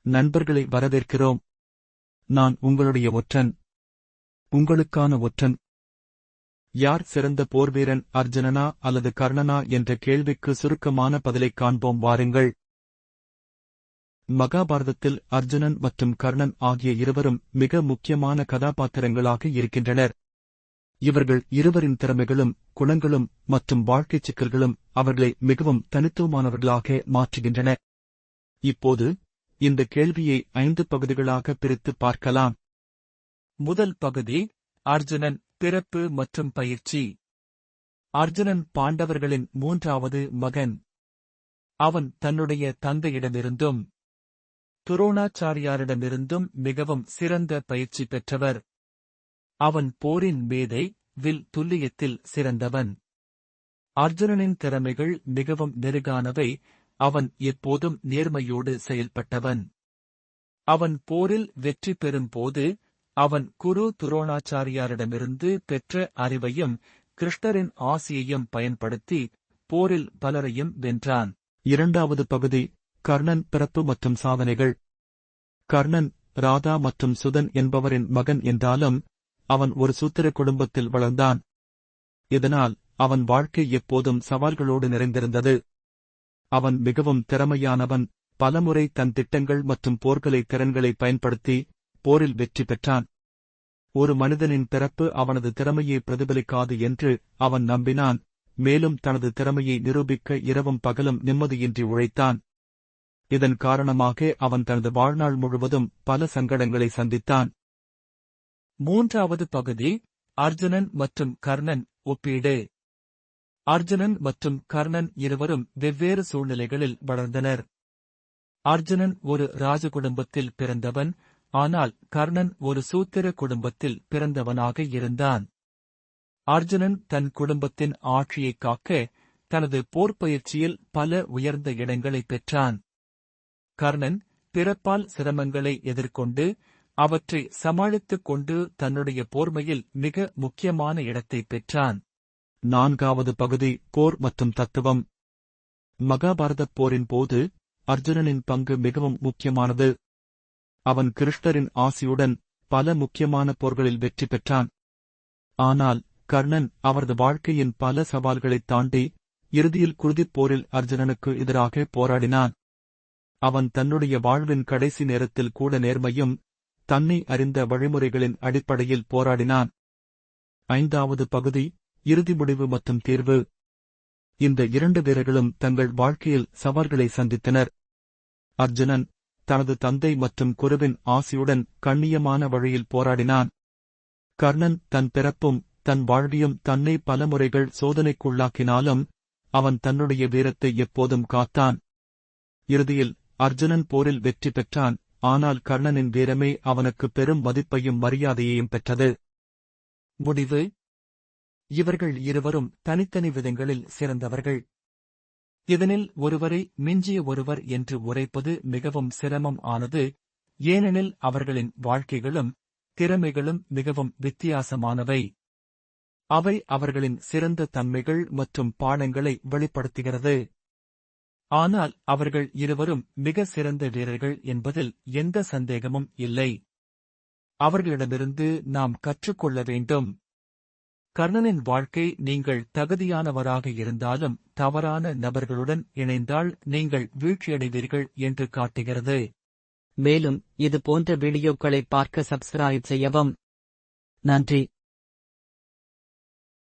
நண்பர்களை வரவேற்கிறோம். நான் உங்களுடைய ஒற்றன். உங்களுக்கான ஒற்றன். யார் சிறந்த போர்வீரன் அர்ஜுனனா அல்லது கர்ணனா என்ற கேள்விக்கு சுருக்கமான பதிலைக் காண்போம் வாருங்கள். மகாபாரதத்தில் அர்ஜுனன் மற்றும் கர்ணன் ஆகிய இருவரும் மிக முக்கியமான கதாபாத்திரங்களாக இருக்கின்றனர். இவர்கள் இருவரின் திறமைகளும் குணங்களும் மற்றும் வாழ்க்கைச் சிக்கல்களும் அவர்களை மிகவும் தனித்துவமானவர்களாக மாற்றுகின்றன. இப்போது இந்த கேள்வியை ஐந்து பகுதிகளாக பிரித்து பார்க்கலாம். முதல் பகுதி அர்ஜுனன் பிறப்பு மற்றும் பயிற்சி. அர்ஜுனன் பாண்டவர்களின் மூன்றாவது மகன். அவன் தன்னுடைய தந்தையிடமிருந்தும் துரோணாச்சாரியாரிடமிருந்தும் மிகவும் சிறந்த பயிற்சி பெற்றவர். அவன் போரின் மேதை வில் துல்லியத்தில் சிறந்தவன். அர்ஜுனனின் திறமைகள் மிகவும் நெருகானவை அவன் எப்போதும் நேர்மையோடு செயல்பட்டவன். அவன் போரில் வெற்றி பெறும்போது அவன் குரு துரோணாச்சாரியாரிடமிருந்து பெற்ற அறிவையும் கிருஷ்ணரின் ஆசியையும் பயன்படுத்தி போரில் பலரையும் வென்றான். இரண்டாவது பகுதி கர்ணன் பிறப்பு மற்றும் சாதனைகள். கர்ணன் ராதா மற்றும் சுதன் என்பவரின் மகன் என்றாலும் அவன் ஒரு சூத்திர குடும்பத்தில் வளர்ந்தான். இதனால் அவன் வாழ்க்கை எப்போதும் சவால்களோடு நிறைந்திருந்தது. அவன் மிகவும் திறமையானவன். பலமுறை தன் திட்டங்கள் மற்றும் போர்களை திறன்களை பயன்படுத்தி போரில் வெற்றி பெற்றான். ஒரு மனிதனின் பிறப்பு அவனது திறமையை பிரதிபலிக்காது என்று அவன் நம்பினான். மேலும் தனது திறமையை நிரூபிக்க இரவும் பகலும் நிம்மதியின்றி உழைத்தான். இதன் காரணமாக அவன் தனது வாழ்நாள் முழுவதும் பல சங்கடங்களை சந்தித்தான். மூன்றாவது பகுதி அர்ஜுனன் மற்றும் கர்ணன் ஒப்பீடு. அர்ஜுனன் மற்றும் கர்ணன் இருவரும் வெவ்வேறு சூழ்நிலைகளில் வளர்ந்தனர். அர்ஜுனன் ஒரு ராஜ குடும்பத்தில் பிறந்தவன் ஆனால் கர்ணன் ஒரு சூத்திர குடும்பத்தில் பிறந்தவனாக இருந்தான். அர்ஜுனன் தன் குடும்பத்தின் ஆட்சியைக் காக்க தனது போர்ப்பயிற்சியில் பல உயர்ந்த இடங்களை பெற்றான். கர்ணன் பிறப்பால் சிரமங்களை எதிர்கொண்டு அவற்றை சமாளித்துக் கொண்டு தன்னுடைய போர்மையில் மிக முக்கியமான இடத்தை பெற்றான். நான்காவது பகுதி போர் மற்றும் தத்துவம். மகாபாரதப் போரின் போது அர்ஜுனனின் பங்கு மிகவும் முக்கியமானது. அவன் கிருஷ்ணரின் ஆசியுடன் பல முக்கியமான போர்களில் வெற்றி பெற்றான். ஆனால் கர்ணன் அவரது வாழ்க்கையின் பல சவால்களைத் தாண்டி இறுதியில் குருதிப் போரில் அர்ஜுனனுக்கு எதிராக போராடினான். அவன் தன்னுடைய வாழ்வின் கடைசி நேரத்தில் கூட நேர்மையும் தன்னை அறிந்த வழிமுறைகளின் அடிப்படையில் போராடினான். ஐந்தாவது பகுதி இறுதி முடிவு மற்றும் தீர்வு. இந்த இரண்டு வீரர்களும் தங்கள் வாழ்க்கையில் சவால்களை சந்தித்தனர். அர்ஜுனன் தனது தந்தை மற்றும் குருவின் ஆசியுடன் கண்ணியமான வழியில் போராடினான். கர்ணன் தன் பிறப்பும் தன் வாழ்வியும் தன்னை பல முறைகள் சோதனைக்குள்ளாக்கினாலும் அவன் தன்னுடைய வீரத்தை எப்போதும் காத்தான். இறுதியில் அர்ஜுனன் போரில் வெற்றி பெற்றான் ஆனால் கர்ணனின் வீரமே அவனுக்கு பெரும் மதிப்பையும் மரியாதையையும் பெற்றது. முடிவு. இவர்கள் இருவரும் தனித்தனி விதங்களில் சிறந்தவர்கள். இதனில் ஒருவரை மிஞ்சிய ஒருவர் என்று உரைப்பது மிகவும் சிரமம் ஆனது ஏனெனில் அவர்களின் வாழ்க்கைகளும் திறமைகளும் மிகவும் வித்தியாசமானவை. அவை அவர்களின் சிறந்த தன்மைகள் மற்றும் பாடங்களை வெளிப்படுத்துகிறது. ஆனால் அவர்கள் இருவரும் மிக சிறந்த வீரர்கள் என்பதில் எந்த சந்தேகமும் இல்லை. அவர்களிடமிருந்து நாம் கற்றுக்கொள்ள வேண்டும். கர்ணனின் வாழ்க்கை நீங்கள் தகுதியானவராக இருந்தாலும் தவறான நபர்களுடன் இணைந்தால் நீங்கள் வீழ்ச்சியடைவீர்கள் என்று காட்டுகிறது. மேலும் இது போன்ற வீடியோக்களை பார்க்க சப்ஸ்கிரைப் செய்யவும். நன்றி.